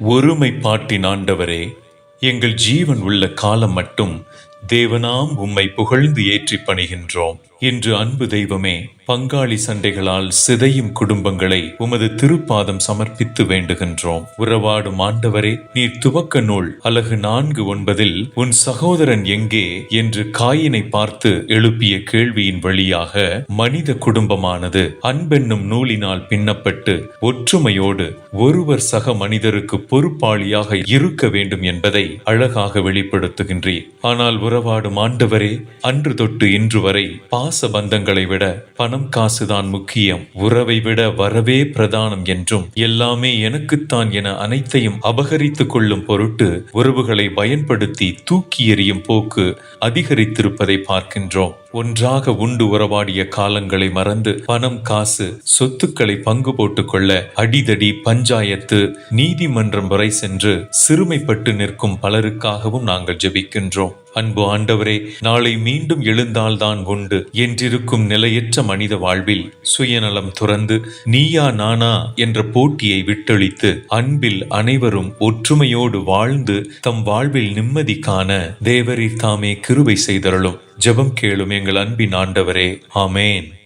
ஒருமைப்பாட்டின் ஆண்டவரே எங்கள் ஜீவன் உள்ள காலம் மட்டும் தேவனாம் உம்மை புகழ்ந்து ஏற்றி பணிகின்றோம். இன்று அன்பு தெய்வமே பங்காளி சண்டைகளால் சிதையும் குடும்பங்களை உமது திருப்பாதம் சமர்ப்பித்து வேண்டுகின்றோம். உறவாடும் ஆண்டவரே நீர் துவக்க நூல் அலகு நான்கு ஒன்பதில் உன் சகோதரன் எங்கே? என்று காயினை பார்த்து எழுப்பிய கேள்வியின் வழியாக மனித குடும்பமானது அன்பென்னும் நூலினால் பின்னப்பட்டு ஒற்றுமையோடு ஒருவர் சக மனிதருக்கு பொறுப்பாளியாக இருக்க வேண்டும் என்பதை அழகாக வெளிப்படுத்துகின்றீர். ஆனால் உறவாடும் ஆண்டவரே அன்று தொட்டு இன்று வரை பாச பந்தங்களை விட பணம் காசுதான் முக்கியம். உறவை விட வரவே பிரதானம் என்றும் எல்லாமே எனக்குத்தான் என அனைத்தையும் அபகரித்துக் கொள்ளும் பொருட்டு உறவுகளை பயன்படுத்தி தூக்கி எறியும் போக்கு அதிகரித்திருப்பதை பார்க்கின்றோம். ஒன்றாக உண்டு உறவாடிய காலங்களை மறந்து பணம் காசு சொத்துக்களை பங்கு போட்டுக் கொள்ள அடிதடி பஞ்சாயத்து நீதிமன்றம் வரை சென்று சிறுமைப்பட்டு நிற்கும் பலருக்காகவும் நாங்கள் ஜெபிக்கின்றோம். அன்பு ஆண்டவரே நாளை மீண்டும் எழுந்தால்தான் உண்டு என்றிருக்கும் நிலையற்ற மனித வாழ்வில் சுயநலம் துறந்து நீயா நானா என்ற போட்டியை விட்டொழித்து அன்பில் அனைவரும் ஒற்றுமையோடு வாழ்ந்து தம் வாழ்வில் நிம்மதி காண தேவரீர் தாமே கிருவை செய்தருளும். ஜெபம் கேளும் எங்கள் அன்பின் ஆண்டவரே. ஆமேன்.